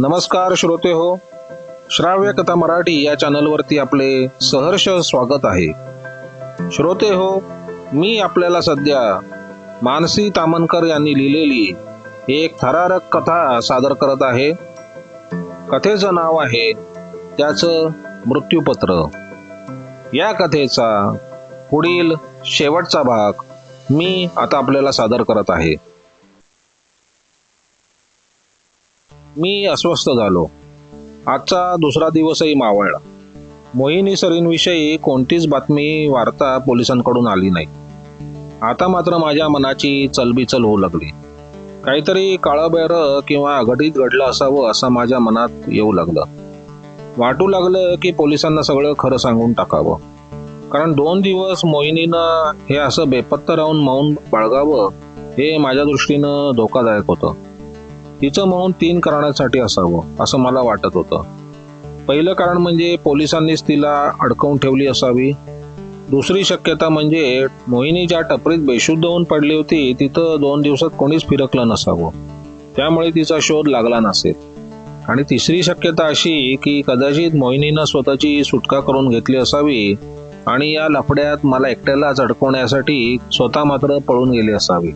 नमस्कार श्रोते हो श्राव्य कथा मराठी या चॅनलवरती आपले सहर्ष स्वागत आहे. श्रोते हो मी आपल्याला सध्या मानसी तामनकर यांनी लिहिलेली एक थरारक कथा सादर करत आहे. कथेचं नाव आहे त्याचं मृत्यूपत्र. या कथेचा पुढील शेवटचा भाग मी आता आपल्याला सादर करत आहे. मी अस्वस्थ झालो. आजचा दुसरा दिवसही मावळला. मोहिनी सरींविषयी कोणतीच बातमी वार्ता पोलिसांकडून आली नाही. आता मात्र माझ्या मनाची चलबिचल होऊ लागली. काहीतरी काळाबैर किंवा अघटित घडलं असावं असं माझ्या मनात येऊ लागलं. वाटू लागलं की पोलिसांना सगळं खरं सांगून टाकावं. कारण दोन दिवस मोहिनीनं हे असं बेपत्ता राहून मौन बाळगावं हे माझ्या दृष्टीनं धोकादायक होतं. तिचं म्हणून तीन कारणासाठी असावं असं मला वाटत होतं. पहिलं कारण म्हणजे पोलिसांनीच तिला अडकवून ठेवली असावी. दुसरी शक्यता म्हणजे मोहिनी ज्या टपरीत बेशुद्ध होऊन पडली होती तिथं दोन दिवसात कोणीच फिरकलं नसावं. त्यामुळे तिचा शोध लागला नसेल. आणि तिसरी शक्यता अशी की कदाचित मोहिनीनं स्वतःची सुटका करून घेतली असावी आणि या लफड्यात मला एकट्यालाच अडकवण्यासाठी स्वतः मात्र पळून गेली असावी.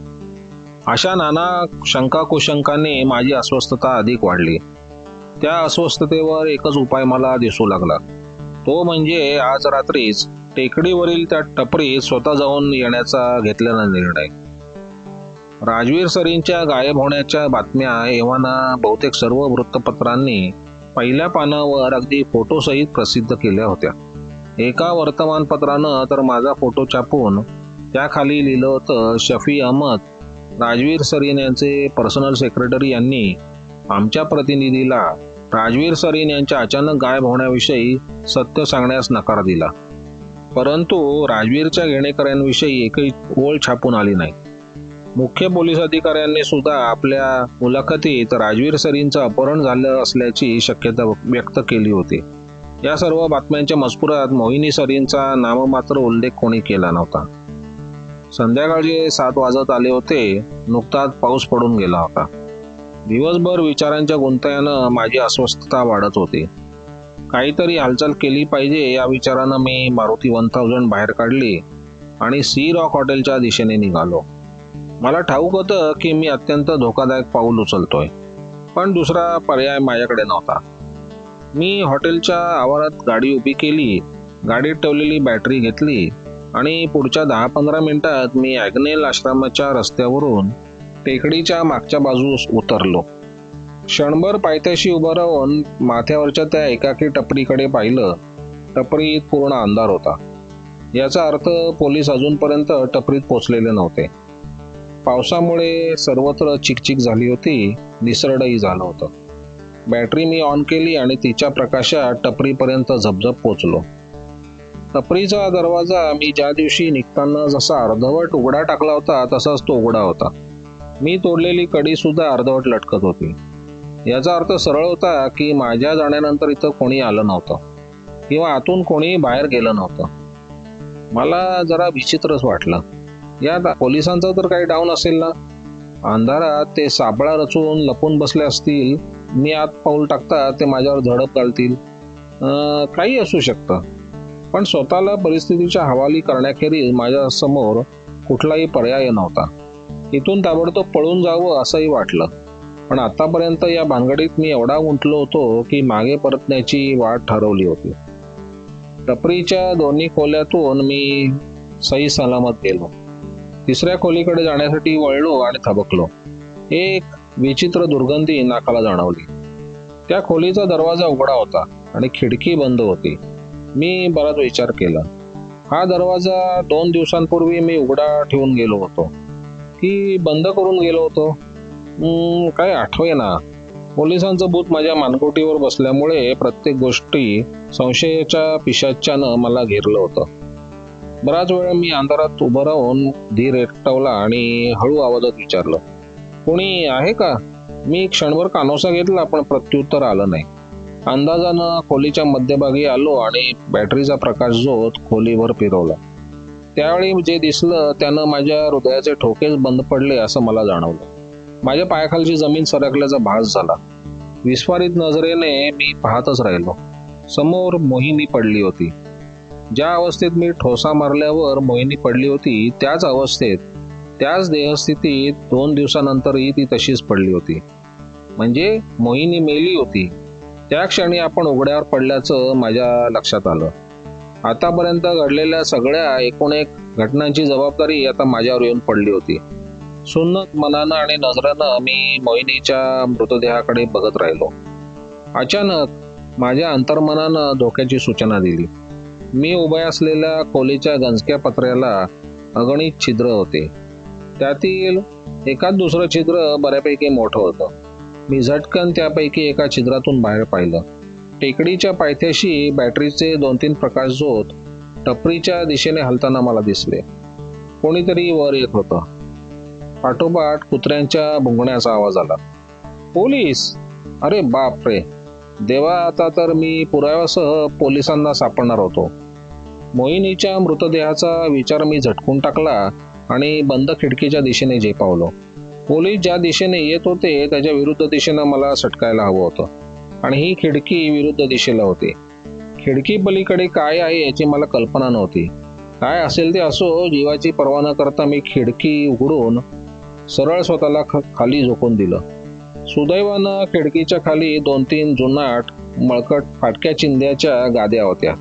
अशा नाना शंका कुशंकाने माझी अस्वस्थता अधिक वाढली. त्या अस्वस्थतेवर एकच उपाय मला दिसू लागला. तो म्हणजे आज रात्रीच टेकडीवरील त्या टपरीत स्वतः जाऊन येण्याचा घेतलेला निर्णय. राजवीर सरींच्या गायब होण्याच्या बातम्या एव्हाना बहुतेक सर्व वृत्तपत्रांनी पहिल्या पानावर अगदी फोटोसहित प्रसिद्ध केल्या होत्या. एका वर्तमानपत्रानं तर माझा फोटो छापून त्याखाली लिहिलं होतं शफी अहमद राजवीर सरीन यांचे पर्सनल सेक्रेटरी यांनी आमच्या प्रतिनिधीला राजवीर सरीन यांच्या अचानक गायब होण्याविषयी सत्य सांगण्यास नकार दिला. परंतु राजवीरच्या घेणेकऱ्यांविषयी एकही ओळ छापून आली नाही. मुख्य पोलीस अधिकाऱ्यांनी सुद्धा आपल्या मुलाखतीत राजवीर सरींचं अपहरण झालं असल्याची शक्यता व्यक्त केली होती. या सर्व बातम्यांच्या मजकुरात मोहिनी सरींचा नाममात्र उल्लेख कोणी केला नव्हता. संध्याकाळचे सात वाजत आले होते नुकताच पाऊस पडून गेला होता. दिवसभर विचारांच्या गुंतयानं माझी अस्वस्थता वाढत होती. काहीतरी हालचाल केली पाहिजे या विचारानं मी मारुती वन थाउजंड बाहेर काढली आणि सी रॉक हॉटेलच्या दिशेने निघालो. मला ठाऊक होतं की मी अत्यंत धोकादायक पाऊल उचलतोय पण दुसरा पर्याय माझ्याकडे नव्हता. मी हॉटेलच्या आवारात गाडी उभी केली गाडीत ठेवलेली बॅटरी घेतली आणि पुढच्या दहा पंधरा मिनिटात मी ॲग्नेल आश्रमाच्या रस्त्यावरून टेकडीच्या मागच्या बाजूस उतरलो. क्षणभर पायथ्याशी उभं राहून माथ्यावरच्या त्या एकाकी टपरीकडे पाहिलं टपरीत पूर्ण अंधार होता. याचा अर्थ पोलीस अजूनपर्यंत टपरीत पोचलेले नव्हते. पावसामुळे सर्वत्र चिकचिक झाली होती निसरडही झालं होतं. बॅटरी मी ऑन केली आणि तिच्या प्रकाशात टपरीपर्यंत झपझप पोचलो टपरीचा दरवाजा मी ज्या दिवशी निघताना जसा अर्धवट उघडा टाकला होता तसाच तो उघडा होता. मी तोडलेली कडी सुद्धा अर्धवट लटकत होती. याचा अर्थ सरळ होता की माझ्या जाण्यानंतर इथं कोणी आलं नव्हतं किंवा आतून कोणी बाहेर गेलं नव्हतं. मला जरा विचित्रच वाटलं. यात पोलिसांचा तर काही डाऊन असेल ना? अंधारात ते सापळा रचून लपून बसले असतील मी आत पाऊल टाकता ते माझ्यावर झडप घालतील. काही असू शकतं. पण स्वतःला परिस्थितीच्या हवाली करण्याखेरीज माझ्यासमोर कुठलाही पर्याय नव्हता. इथून ताबडतोब पळून जावं असंही वाटलं. पण आतापर्यंत या भानगडीत मी एवढा उंटलो होतो की मागे परतण्याची वाट ठरवली होती. टपरीच्या दोन्ही खोल्यातून मी सही सलामत गेलो. तिसऱ्या खोलीकडे जाण्यासाठी वळलो आणि थबकलो. एक विचित्र दुर्गंधी नाकाला जाणवली. त्या खोलीचा दरवाजा उघडा होता आणि खिडकी बंद होती. मी बराच विचार केला. हा दरवाजा दोन दिवसांपूर्वी मी उघडा ठेवून गेलो होतो. की बंद करून गेलो होतो. काय आठवे ना. पोलिसांचं भूत माझ्या मानकोटीवर बसल्यामुळे प्रत्येक गोष्टी संशयाच्या पिशाच्यानं मला घेरलं होतं. बराच वेळ मी अंधारात उभं राहून धीर एकटवला आणि हळू आवाजात विचारलं कोणी आहे का? मी क्षणभर कानोसा घेतला पण प्रत्युत्तर आलं नाही. अंदाजानं खोलीच्या मध्यभागी आलो आणि बॅटरीचा प्रकाश जोत खोलीवर फिरवला. त्यावेळी जे दिसलं त्यानं माझ्या हृदयाचे ठोकेच बंद पडले असं मला जाणवलं. माझ्या पायाखालची जमीन सरकल्याचा भास झाला. विस्फारित नजरेने मी पाहतच राहिलो. समोर मोहिनी पडली होती. ज्या अवस्थेत मी ठोसा मारल्यावर मोहिनी पडली होती त्याच अवस्थेत त्याच देहस्थितीत दोन दिवसानंतरही ती तशीच पडली होती. म्हणजे मोहिनी मेली होती. त्या क्षणी आपण उघड्यावर पडल्याचं माझ्या लक्षात आलं. आतापर्यंत घडलेल्या सगळ्या एकूण एक घटनांची जबाबदारी आता माझ्यावर येऊन पडली होती. सुन्नत मनानं आणि नजरानं मी मोहिनीच्या मृतदेहाकडे बघत राहिलो. अचानक माझ्या अंतर्मनानं धोक्याची सूचना दिली. मी उभ्या असलेल्या खोलीच्या गंजक्या पत्र्याला अगणित छिद्र होते. त्यातील एकाच दुसरं छिद्र बऱ्यापैकी मोठं होतं. मी झटकन त्यापैकी एका छिद्रातून बाहेर पाहिलं. टेकडीच्या पायथ्याशी बॅटरीचे दोन तीन प्रकाश झोत टपरीच्या दिशेने हलताना मला दिसले. कोणीतरी वर येत होतं. पाठोपाठ कुत्र्यांच्या भुंगण्याचा आवाज आला. पोलीस! अरे बाप रे देवा आता तर मी पुराव्यासह पोलिसांना सापडणार होतो. मोहिनीच्या मृतदेहाचा विचार मी झटकून टाकला आणि बंद खिडकीच्या दिशेने झेपावलो. पोलीस ज्या दिशेने येत होते त्याच्या विरुद्ध दिशेनं मला सटकायला हवं होतं. आणि ही खिडकी विरुद्ध दिशेला होती. खिडकी पलीकडे काय आहे याची मला कल्पना नव्हती. काय असेल ते असो जीवाची पर्वा न करता मी खिडकी उघडून सरळ स्वतःला ख खाली झोकून दिलं. सुदैवानं खिडकीच्या खाली दोन तीन जुनाट मळकट फाटक्या चिंध्याच्या गाद्या होत्या.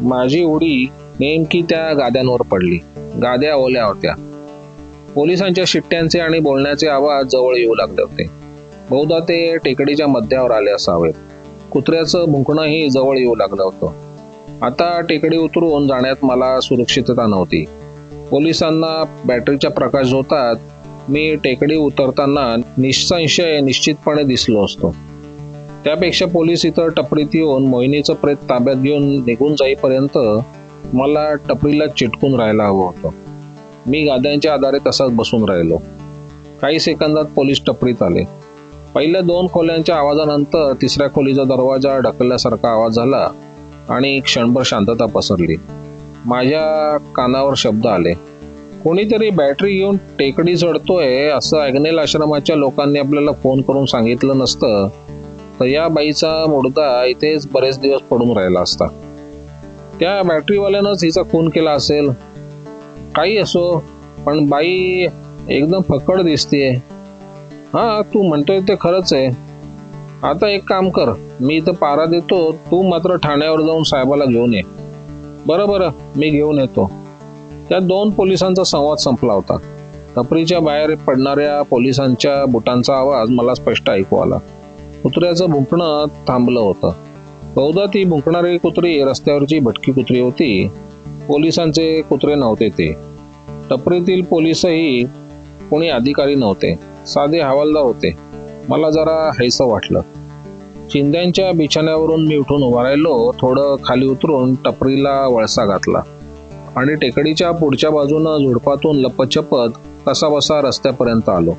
माझी उडी नेमकी त्या गाद्यांवर पडली. गाद्या ओल्या होत्या. पोलिसांच्या शिट्ट्यांचे आणि बोलण्याचे आवाज जवळ येऊ लागले होते. बहुधा ते टेकडीच्या मध्यावर आले असावेत कुत्र्याचं भुंकणंही जवळ येऊ लागलं होतं. आता टेकडी उतरून जाण्यात मला सुरक्षितता नव्हती. पोलिसांना बॅटरीच्या प्रकाश होतात मी टेकडी उतरताना निसंशय निश्चितपणे दिसलो असतो. त्यापेक्षा पोलीस इतर टपरीत येऊन मोहिनीचं प्रेत ताब्यात घेऊन निघून जाईपर्यंत मला टपरीला चिटकून राहायला हवं होतं. मी गाद्यांच्या आधारे तसाच बसून राहिलो. काही सेकंदात पोलीस टपरीत आले. पहिल्या दोन खोल्यांच्या आवाजानंतर तिसऱ्या खोलीचा दरवाजा ढकलल्यासारखा आवाज झाला आणि क्षणभर शांतता पसरली. माझ्या कानावर शब्द आले. कोणीतरी बॅटरी घेऊन टेकडी चढतोय असं अग्नेल आश्रमाच्या लोकांनी आपल्याला फोन करून सांगितलं नसतं तर या बाईचा मुडदा इथेच बरेच दिवस पडून राहिला असता. त्या बॅटरीवाल्यानंच हिचा खून केला असेल? काही असो पण बाई एकदम फक्कड दिसतेय. हा तू म्हणतोय ते खरंच आहे. आता एक काम कर मी इथं पारा देतो तू मात्र ठाण्यावर जाऊन साहेबाला घेऊन ये. बरं बरं मी घेऊन येतो. त्या दोन पोलिसांचा संवाद संपला होता. टपरीच्या बाहेर पडणाऱ्या पोलिसांच्या बुटांचा आवाज मला स्पष्ट ऐकू आला. कुत्र्याचं भुंकणं थांबलं होतं. बहुधा ती भुंकणारी कुत्री रस्त्यावरची भटकी कुत्री होती. पोलिसांचे कुत्रे नव्हते ते. टपरीतील पोलिसही कोणी अधिकारी नव्हते. साधे हवालदार होते. मला जरा हैसं वाटलं. चिंध्यांच्या बिछाण्यावरून मी उठून उभा राहिलो थोडं खाली उतरून टपरीला वळसा घातला आणि टेकडीच्या पुढच्या बाजूनं झुडपातून लपचपत कसा बसा रस्त्यापर्यंत आलो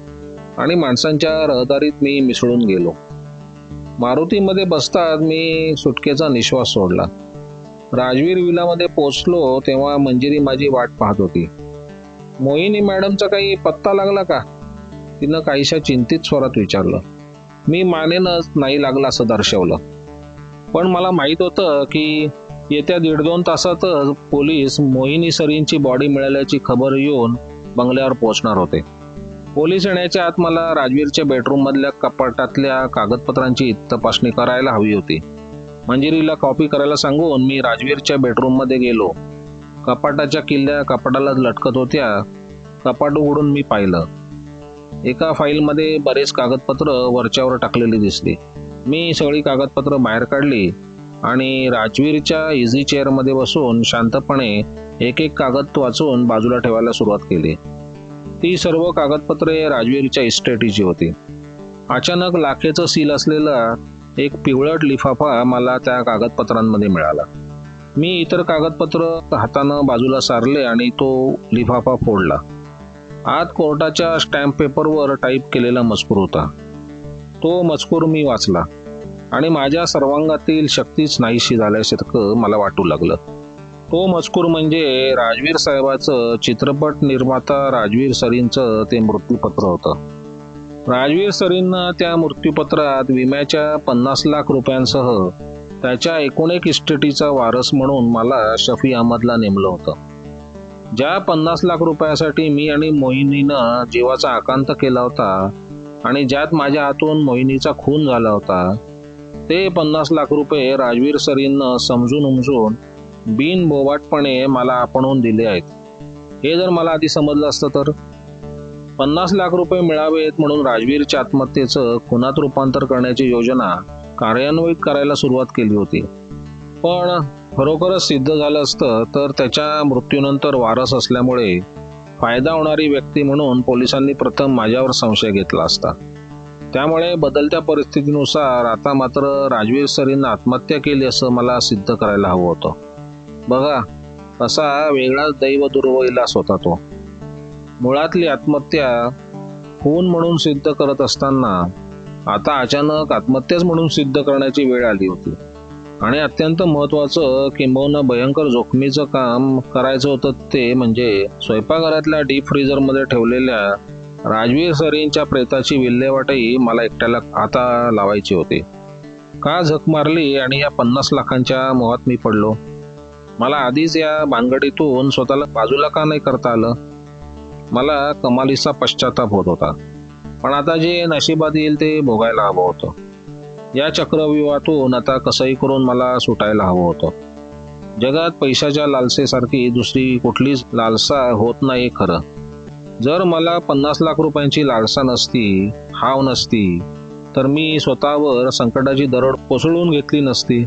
आणि माणसांच्या रहदारीत मी मिसळून गेलो. मारुतीमध्ये बसताच मी सुटकेचा निश्वास सोडला. राजवीर विलामध्ये पोचलो तेव्हा मंजिरी माझी वाट पाहत होती. मोहिनी मॅडमचा काही पत्ता लागला का? तिनं काहीशा चिंतित स्वरात विचारलं. मी मानेनच नाही लागलं असं दर्शवलं. पण मला माहीत होतं की येत्या दीड दोन तासातच पोलीस मोहिनी सरींची बॉडी मिळाल्याची खबर येऊन बंगल्यावर पोहोचणार होते. पोलीस येण्याच्या आत मला राजवीरच्या बेडरूममधल्या कपाटातल्या कागदपत्रांची तपासणी करायला हवी होती. मंजिरीला कॉपी करायला सांगून मी राजवीरच्या बेडरूममध्ये गेलो. कपाटाच्या किल्ल्या कपाटाला लटकत होत्या. कपाट उघडून मी पाहिलं. एका फाईलमध्ये बरेच कागदपत्र वरच्यावर टाकलेली दिसली. मी सगळी कागदपत्र बाहेर काढली आणि राजवीरच्या इझी चेअरमध्ये बसून शांतपणे एक एक कागद वाचून बाजूला ठेवायला सुरुवात केली. ती सर्व कागदपत्रे राजवीरच्या इस्टेटीची होती. अचानक लाखेचं सील असलेला एक पिवळट लिफाफा मला त्या कागदपत्रांमध्ये मिळाला. मी इतर कागदपत्र हातानं बाजूला सारले आणि तो लिफाफा फोडला. आत कोर्टाच्या स्टॅम्प पेपरवर टाईप केलेला मजकूर होता. तो मजकूर मी वाचला आणि माझ्या सर्वांगातील शक्तीच नाहीशी झाल्यासारखं मला वाटू लागलं. तो मजकूर म्हणजे राजवीर साहेबाचं चित्रपट निर्माता राजवीर सरींचं ते मृत्यूपत्र होतं. राजवीर सरींना त्या मृत्यूपत्रात विम्याच्या पन्नास लाख रुपयांसह त्याच्या एकूण एक इस्टेटीचा वारस म्हणून मला शफी अहमदला नेमलं होतं. ज्या पन्नास लाख रुपयासाठी मी आणि मोहिनीनं जीवाचा आकांत केला होता आणि ज्यात माझ्या हातून मोहिनीचा खून झाला होता ते पन्नास लाख रुपये राजवीर सरींनं समजून उमजून बिनबोवाटपणे मला आपणून दिले आहेत. हे जर मला आधी समजलं असतं तर? पन्नास लाख रुपये मिळावेत म्हणून राजवीरच्या आत्महत्येचं खुनात रूपांतर करण्याची योजना कार्यान्वित करायला सुरुवात केली होती. पण खरोखरच सिद्ध झालं असतं तर त्याच्या मृत्यूनंतर वारस असल्यामुळे फायदा होणारी व्यक्ती म्हणून पोलिसांनी प्रथम माझ्यावर संशय घेतला असता. त्यामुळे बदलत्या परिस्थितीनुसार आता मात्र राजवीर सरींना आत्महत्या केली असं मला सिद्ध करायला हवं होतं. बघा असा वेगळाच दैव दुर्वैलास होता तो. मुळातली आत्महत्या खून म्हणून सिद्ध करत असताना आता अचानक आत्महत्याच म्हणून सिद्ध करण्याची वेळ आली होती. आणि अत्यंत महत्वाचं किंबहुना भयंकर जोखमीचं काम करायचं होतं ते म्हणजे स्वयंपाकघरातल्या डीप फ्रीजरमध्ये ठेवलेल्या राजवीर सरींच्या प्रेताची विल्हेवाटही मला एकट्याला आता लावायची होती. का झक मारली आणि या पन्नास लाखांच्या मोहात मी पडलो? मला आधीच या भानगडीतून स्वतःला बाजूला का नाही करता आलं? मला कमालीचा पश्चाताप होत होता. पण आता जे नशिबात येईल ते भोगायला हवं होतं. या चक्रव्यूहातून आता कसंही करून मला सुटायला हवं होतं. जगात पैशाच्या लालसेसारखी दुसरी कुठलीच लालसा होत नाही खरं. जर मला पन्नास लाख रुपयांची लालसा नसती हाव नसती तर मी स्वतःवर संकटाची दरड कोसळून घेतली नसती.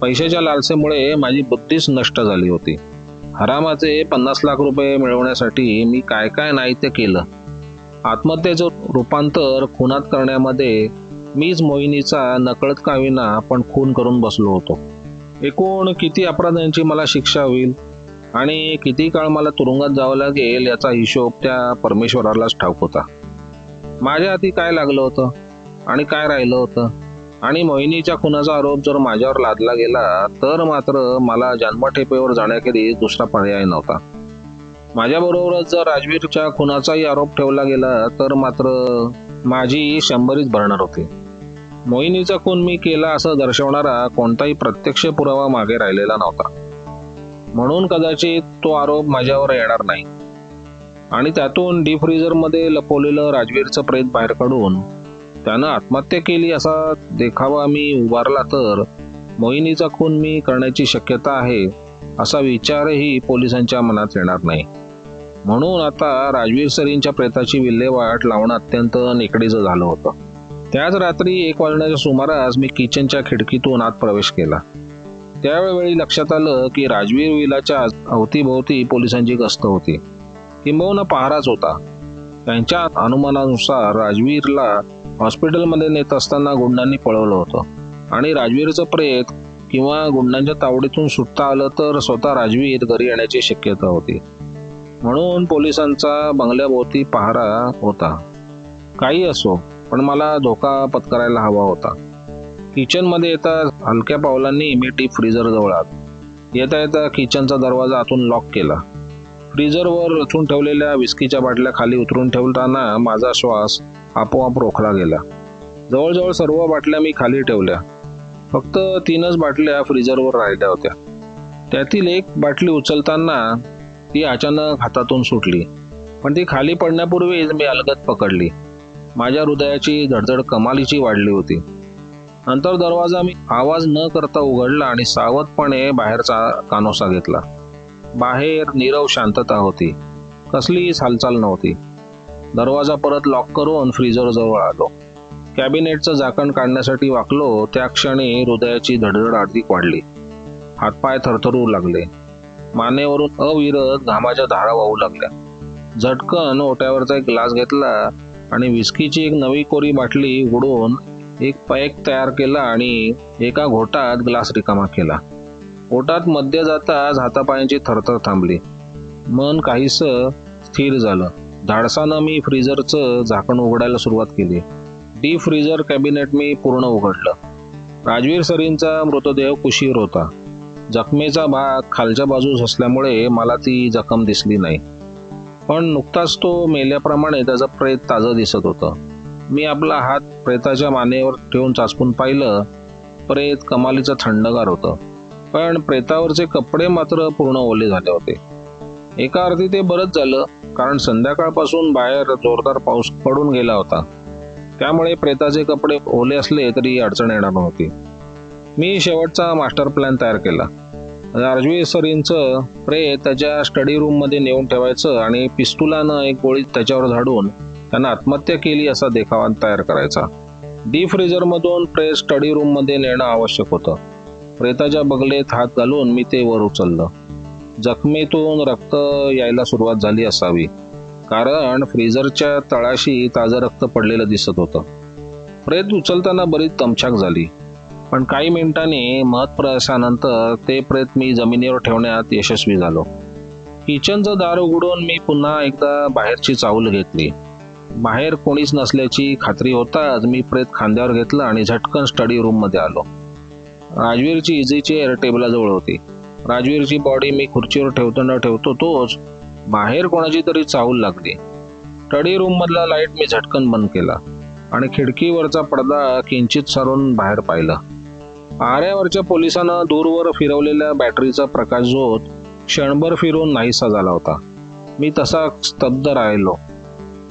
पैशाच्या लालसेमुळे माझी बुद्धीच नष्ट झाली होती. हरामाचे पन्नास लाख रुपये मिळवण्यासाठी मी काय काय नाही ते केलं. आत्महत्येचं रूपांतर खुनात करण्यामध्ये मीच मोहिनीचा नकळत का विना पण खून करून बसलो होतो. एकूण किती अपराधांची मला शिक्षा होईल आणि किती काळ मला तुरुंगात जावं लागेल याचा हिशोब त्या परमेश्वरालाच ठाऊक होता. माझ्या हाती काय लागलं होतं आणि काय राहिलं होतं? आणि मोहिनीच्या खुनाचा आरोप जर माझ्यावर लादला गेला तर मात्र मला जन्मठेपेवर जाण्याखेरीज दुसरा पर्याय नव्हता. माझ्याबरोबरच जर राजवीरच्या खुनाचाही आरोप ठेवला गेला तर मात्र माझी शंभरीच भरणार होती. मोहिनीचा खून मी केला असं दर्शवणारा कोणताही प्रत्यक्ष पुरावा मागे राहिलेला नव्हता. म्हणून कदाचित तो आरोप माझ्यावर येणार नाही. आणि त्यातून डीप फ्रीजरमध्ये लपवलेलं राजवीरचं प्रेत बाहेर काढून त्यानं आत्महत्या केली असा देखावा मी उभारला तर मोहिनीचा खून मी करण्याची शक्यता आहे असा विचारही पोलिसांच्या मनात येणार नाही. म्हणून आता राजवीर सरींच्या प्रेताची विल्हेवाट लावणं अत्यंत निकडीचं झालं होतं. त्याच रात्री एक वाजण्याच्या सुमारास मी किचनच्या खिडकीतून आत प्रवेश केला. त्यावेळी लक्षात आलं की राजवीर विलाच्या अवतीभोवती पोलिसांची गस्त होती. किंबहुना पहाराच होता. त्यांच्या अनुमानानुसार राजवीरला हॉस्पिटलमध्ये नेत असताना गुंडांनी पळवलं होतं. आणि राजवीरचं प्रेत किंवा गुंडांच्या तावडीतून सुटता आलं तर स्वतः राजवीर घरी येण्याची शक्यता होती. म्हणून पोलिसांचा बंगल्याभोवती पहारा होता. काही असो पण मला धोका पत्करायला हवा होता. किचनमध्ये येता हलक्या पावलांनी मी डीप फ्रीजर जवळ आलो. येता येता किचनचा दरवाजा आतून लॉक केला. फ्रीजरवर रचून ठेवलेल्या विस्कीच्या बाटल्या खाली उतरून ठेवताना माझा श्वास आपोआप रोखला गेला. जवळजवळ सर्व बाटल्या मी खाली ठेवल्या. फक्त तीनच बाटल्या फ्रीजरवर राहिल्या होत्या. त्यातील एक बाटली उचलताना ती अचानक हातातून सुटली. पण ती खाली पडण्यापूर्वीच मी अलगत पकडली. माझ्या हृदयाची धडधड कमालीची वाढली होती. नंतर दरवाजा मी आवाज न करता उघडला आणि सावधपणे बाहेरचा कानोसा घेतला. बाहेर नीरव शांतता होती. कसलीच हालचाल नव्हती. दरवाजा परत लॉक करून फ्रीजर जवळ आलो. कॅबिनेटचं झाकण काढण्यासाठी वाकलो त्या क्षणी हृदयाची धडधड अधिक वाढली. हातपाय थरथरू लागले. मानेवरून अविरत घामाच्या धारा वाहू लागल्या. झटकन ओट्यावरचा एक ग्लास घेतला आणि विस्कीची एक नवी कोरी बाटली उघडून एक पॅक तयार केला आणि एका घोटात ग्लास रिकामा केला. ओटात मध्य जाताच हातापायांची थरथर थांबली. मन काहीस स्थिर झालं. धाडसानं मी फ्रीजरचं झाकण उघडायला सुरुवात केली. डीप फ्रीजर कॅबिनेट मी पूर्ण उघडलं. राजवीर सरींचा मृतदेह कुशीवर होता. जखमेचा भाग खालच्या बाजूस असल्यामुळे मला ती जखम दिसली नाही. पण नुकताच तो मेल्याप्रमाणे त्याचं प्रेत ताजं दिसत होतं. मी आपला हात प्रेताच्या मानेवर ठेवून चाचपून पाहिलं. प्रेत कमालीचं थंडगार होतं. पण प्रेतावरचे कपडे मात्र पूर्ण ओले झाले होते. एका अर्थी ते बरंच झालं कारण संध्याकाळपासून बाहेर जोरदार पाऊस पडून गेला होता. त्यामुळे प्रेताचे कपडे ओले असले तरी अडचण येणार नव्हती. मी शेवटचा मास्टर प्लॅन तयार केला. राजवी सरींचं प्रेत त्याच्या स्टडी रूममध्ये नेऊन ठेवायचं आणि पिस्तुलानं एक गोळी त्याच्यावर झाडून त्यानं आत्महत्या केली असा देखावा तयार करायचा. डी फ्रीजरमधून प्रेस स्टडी रूममध्ये नेणं आवश्यक होतं. प्रेताच्या बगलेत हात घालून मी ते वर उचललं. जखमेतून रक्त यायला सुरुवात झाली असावी. कारण फ्रीजरच्या तळाशी ताजं रक्त पडलेलं दिसत होतं. प्रेत उचलताना बरीच तमछाक झाली. पण काही मिनिटांनी महत्प्रयासानंतर ते प्रेत मी जमिनीवर ठेवण्यात यशस्वी झालो. किचनचं दार उघडून मी पुन्हा एकदा बाहेरची चावल घेतली. बाहेर कोणीच नसल्याची खात्री होताच मी प्रेत खांद्यावर घेतलं आणि झटकन स्टडी रूममध्ये आलो. राजवीरची इझी चेअर टेबलाजवळ होती. राजवीरची बॉडी मी खुर्चीवर ठेवतो न ठेवतो तोच. बाहेर कोणाची तरी चाहूल लागली. स्टडी रूममधला लाइट मी झटकन बंद केला आणि खिडकीवरचा पडदा किंचित सारून बाहेर पाहिलं. आऱ्यावरच्या पोलिसांना दूरवर फिरवलेल्या बॅटरीचा प्रकाश झोत क्षणभर फिरून नाहीसा झाला होता. मी तसा स्तब्ध राहिलो.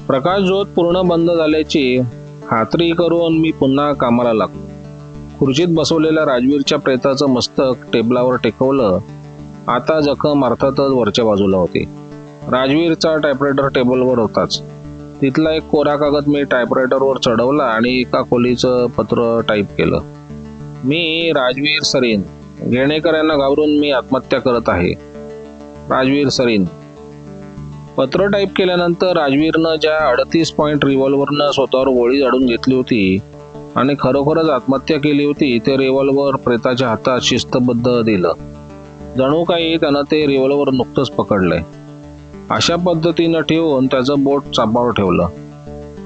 प्रकाश झोत पूर्ण बंद झाल्याची खात्री करून मी पुन्हा कामाला लागलो. खुर्चीत बसवलेल्या राजवीरच्या प्रेताचं मस्तक टेबलावर टेकवलं आता जखम अर्थातच वरच्या बाजूला होती. राजवीरचा टायपरायटर टेबलवर होताच. तिथला एक कोरा कागद मी टायपरायटरवर चढवला आणि एका खोलीचं पत्र टाईप केलं. मी राजवीर सरीन. घेणेकर यांना घाबरून मी आत्महत्या करत आहे. राजवीर सरीन. पत्र टाईप केल्यानंतर राजवीरनं ज्या अडतीस पॉईंट रिव्हॉल्व्हरनं स्वतःवर गोळी झाडून घेतली होती आणि खरोखरच आत्महत्या केली होती ते रिव्हॉल्वर प्रेताच्या हातात शिस्तबद्ध दिलं. जणू काही त्यानं ते रिव्हॉल्वर नुकतंच पकडलंय अशा पद्धतीनं ठेवून त्याचं बोट चापावर ठेवलं.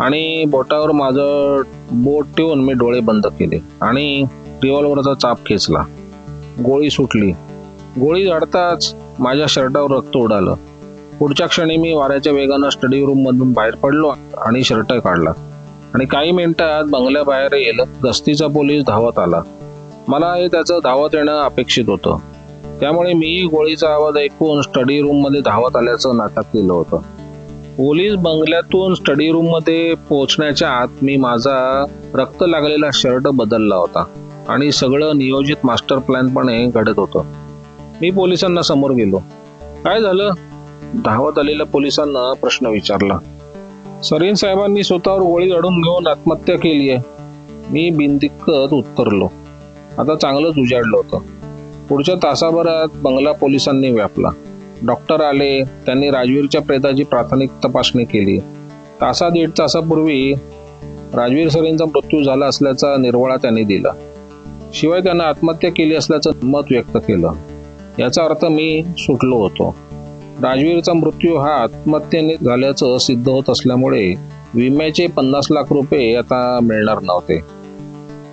आणि बोटावर माझं बोट ठेवून मी डोळे बंद केले आणि रिव्हॉल्वरचा चाप खेचला. गोळी सुटली. गोळी झाडताच माझ्या शर्टावर रक्त उडालं. पुढच्या क्षणी मी वाऱ्याच्या वेगानं स्टडी रूममधून बाहेर पडलो आणि शर्ट काढला. आणि काही मिनिटात बंगल्याबाहेर येईल. गस्तीचा पोलीस धावत आला. मला हे त्याचं धावत येणं अपेक्षित होतं. त्यामुळे मी गोळीचा आवाज ऐकून स्टडी रूममध्ये धावत आल्याचं नाटक केलं होतं. पोलीस बंगल्यातून स्टडी रूममध्ये पोहोचण्याच्या आत मी माझा रक्त लागलेला शर्ट बदलला होता आणि सगळं नियोजित मास्टर प्लॅनपणे घडत होतं. मी पोलिसांना समोर गेलो. काय झालं? धावत आलेल्या पोलिसांना प्रश्न विचारला. सरीन साहेबांनी स्वतःवर गोळी झाडून घेऊन आत्महत्या केली आहे. मी बिनदिक्कत उत्तरलो. आता चांगलंच उजाडलं होतं. पुढच्या तासाभरात बंगला पोलिसांनी व्यापला. डॉक्टर आले त्यांनी राजवीरच्या प्रेताची प्राथमिक तपासणी केली. तासा दीड तासापूर्वी राजवीर सरींचा मृत्यू झाला असल्याचा निर्वाळा त्यांनी दिला. शिवाय त्यांना आत्महत्या केली असल्याचं मत व्यक्त केलं. याचा अर्थ मी सुटलो होतो. राजवीरचा मृत्यू हा आत्महत्येने झाल्याचं सिद्ध होत असल्यामुळे विम्याचे पन्नास लाख रुपये आता मिळणार नव्हते.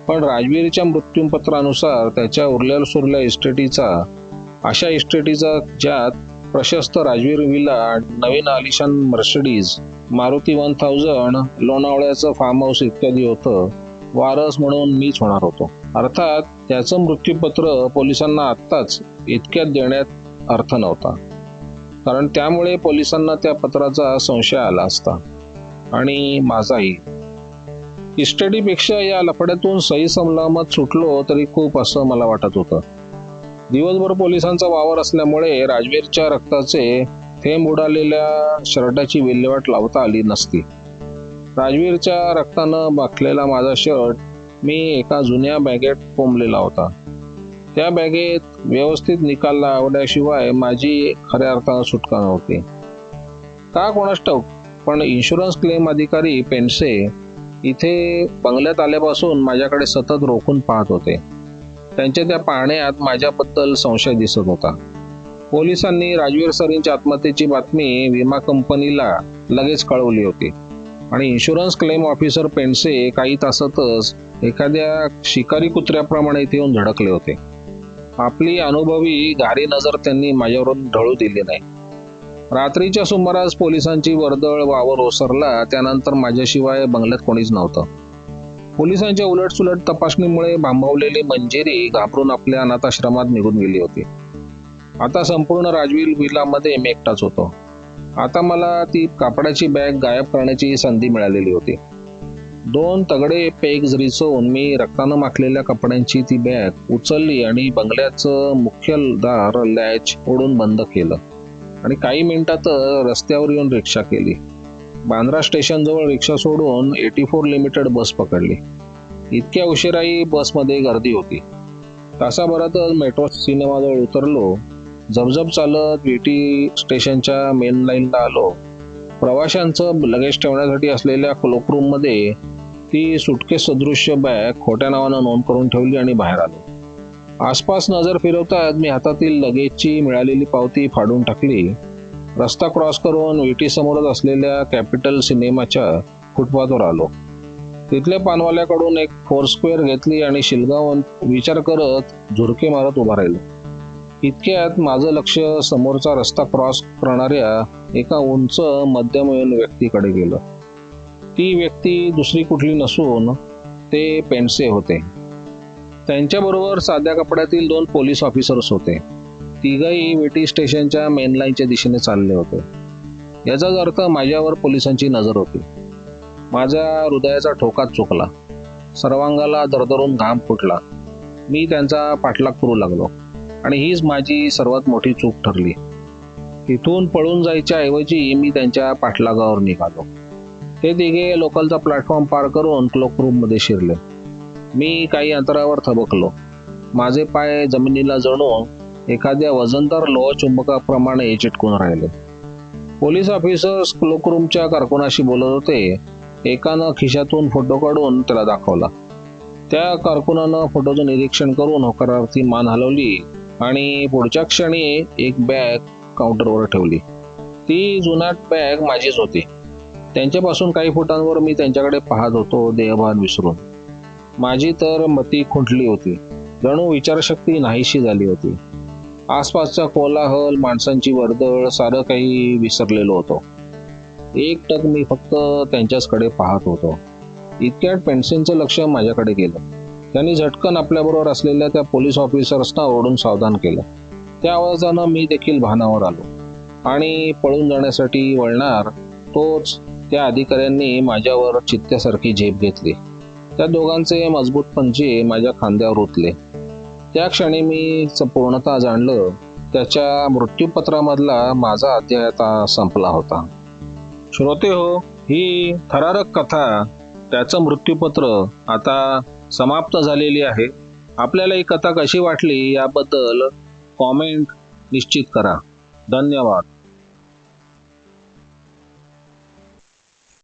पण राजवीरच्या मृत्यूपत्रानुसार त्याच्या उरल्या सुरल्या इस्टेटीचा अशा इस्टेटीचा ज्यात प्रशस्त राजवीर विला नवीन आलिशान मर्सिडीज मारुती वन थाउजंड लोणावळ्याचं फार्म हाऊस इत्यादी होतं वारस म्हणून मीच होणार होतो. अर्थात त्याचं मृत्यूपत्र पोलिसांना आत्ताच इतक्यात देण्यात अर्थ नव्हता. कारण त्यामुळे पोलिसांना त्या पत्राचा संशय आला असता. आणि माझाही. इस्टडीपेक्षा या लफड्यातून सही समलामत सुटलो तरी खूप असं मला वाटत होतं. दिवसभर पोलिसांचा वावर असल्यामुळे राजवीरच्या रक्ताचे थेंब उडालेल्या शर्टाची विल्हेवाट लावता आली नसती. राजवीरच्या रक्तानं बाकलेला माझा शर्ट मी एका जुन्या बॅगेत कोंबलेला होता. त्या बॅगेत व्यवस्थित निकाल लावल्याशिवाय माझी खऱ्या अर्थानं सुटका नव्हती. का कोणास ठाऊक पण इन्शुरन्स क्लेम अधिकारी पेन्से इथे बंगल्यात आल्यापासून माझ्याकडे सतत रोखून पाहत होते. त्यांच्या त्या पाहण्यात माझ्याबद्दल संशय दिसत होता. पोलिसांनी राजवीर सरींच्या आत्महत्येची बातमी विमा कंपनीला लगेच कळवली होती. आणि इन्शुरन्स क्लेम ऑफिसर पेन्से काही तासातच एखाद्या शिकारी कुत्र्याप्रमाणे इथे येऊन धडकले होते. आपली अनुभवी गारी नजर त्यांनी माझ्यावरून ढळू दिली नाही. रात्रीच्या सुमारास पोलिसांची वर्दळ वावर ओसरला त्यानंतर माझ्याशिवाय बंगल्यात कोणीच नव्हतं. पोलिसांच्या उलटसुलट तपासणीमुळे भांबवलेली मंजिरी घाबरून आपल्या अनाथाश्रमात निघून गेली होती. आता संपूर्ण राजवीर विलामध्ये मी एकटाच होतो. आता मला ती कापडाची बॅग गायब करण्याची संधी मिळालेली होती. दोन तगडे पेग्ज रिचवून मी रक्तानं माखलेल्या कपड्यांची ती बॅग उचलली आणि बंगल्याचं मुख्य दार लॅच ओढून बंद केलं. आणि काही मिनिटात रस्त्यावर येऊन रिक्षा केली. बांद्रा स्टेशनजवळ रिक्षा सोडून एटी फोर लिमिटेड बस पकडली. इतक्या उशिराही बसमध्ये गर्दी होती. तासाभरातच मेट्रो सिनेमाजवळ उतरलो. जबजब चालत विटी स्टेशनच्या मेन लाईनला आलो. प्रवाशांचं लगेज ठेवण्यासाठी असलेल्या क्लोकरूममध्ये ती सुटकेस सदृश्य बॅग खोट्या नावानं नोंद करून ठेवली आणि बाहेर आलो. आसपास नजर फिरवताच मी हातातील लगेजची मिळालेली पावती फाडून टाकली. रस्ता क्रॉस करून विटी समोरच असलेल्या कॅपिटल सिनेमाच्या फुटपाथवर आलो. तिथल्या पानवाल्याकडून एक फोर स्क्वेअर घेतली आणि शिलगावून विचार करत झुरके मारत उभा राहिलो. इतक्यात माझं लक्ष समोरचा रस्ता क्रॉस करणाऱ्या एका उंच मध्यमयन व्यक्तीकडे गेलं. ती व्यक्ती दुसरी कुठली नसून ते पेन्से होते. त्यांच्याबरोबर साध्या कपड्यातील दोन पोलीस ऑफिसर्स होते. तिघही वेटी स्टेशनच्या मेनलाईनच्या दिशेने चालले होते. याचाच अर्थ माझ्यावर पोलिसांची नजर होती. माझ्या हृदयाचा ठोकाच चुकला. सर्वांगाला दरदरून घाम फुटला. मी त्यांचा पाठलाग करू लागलो आणि हीच माझी सर्वात मोठी चूक ठरली. तिथून पळून जायच्या ऐवजी मी त्यांच्या पाठलागावर निघालो. हे तिघे लोकलचा प्लॅटफॉर्म पार करून क्लोकरूममध्ये शिरले. मी काही अंतरावर थबकलो. माझे पाय जमिनीला जणून एखाद्या वजनदार लोहचुंबकाप्रमाणे चिटकून राहिले. पोलीस ऑफिसर्स क्लोकरूमच्या कारकुनाशी बोलत होते. एकानं खिशातून फोटो काढून त्याला दाखवला. त्या कारकुनानं फोटोचं निरीक्षण करून होकारार्थी मान हलवली आणि पुढच्या क्षणी एक बॅग काउंटरवर ठेवली. ती जुनाट बॅग माझीच होती. त्यांच्यापासून काही फुटांवर मी त्यांच्याकडे पाहत होतो देहभान विसरून. माझी तर मती खुंटली होती. जणू विचारशक्ती नाहीशी झाली होती. आसपासचा कोलाहल माणसांची वर्दळ सारं काही विसरलेलो होतो. एक टक मी फक्त त्यांच्याचकडे पाहत होतो. इतक्यात पेन्सिलचं लक्ष माझ्याकडे गेलं. त्यांनी झटकन आपल्याबरोबर असलेल्या त्या पोलीस ऑफिसर्सना ओढून सावधान केलं. त्या आवाजानं मी देखील भानावर आलो. आणि पळून जाण्यासाठी वळणार तोच त्या अधिकाऱ्यांनी माझ्यावर चित्त्यासारखी झेप घेतली. त्या दोघांचे मजबूत पंजे माझ्या खांद्यावर उतले त्या क्षणी मी पूर्णतः जाणलं त्याच्या मृत्यूपत्रामधला माझा अध्याय आता संपला होता. श्रोते हो ही थरारक कथा त्याचं मृत्यूपत्र आता समाप्त झालेली आहे. आपल्याला ही कथा कशी वाटली याबद्दल कॉमेंट निश्चित करा. धन्यवाद.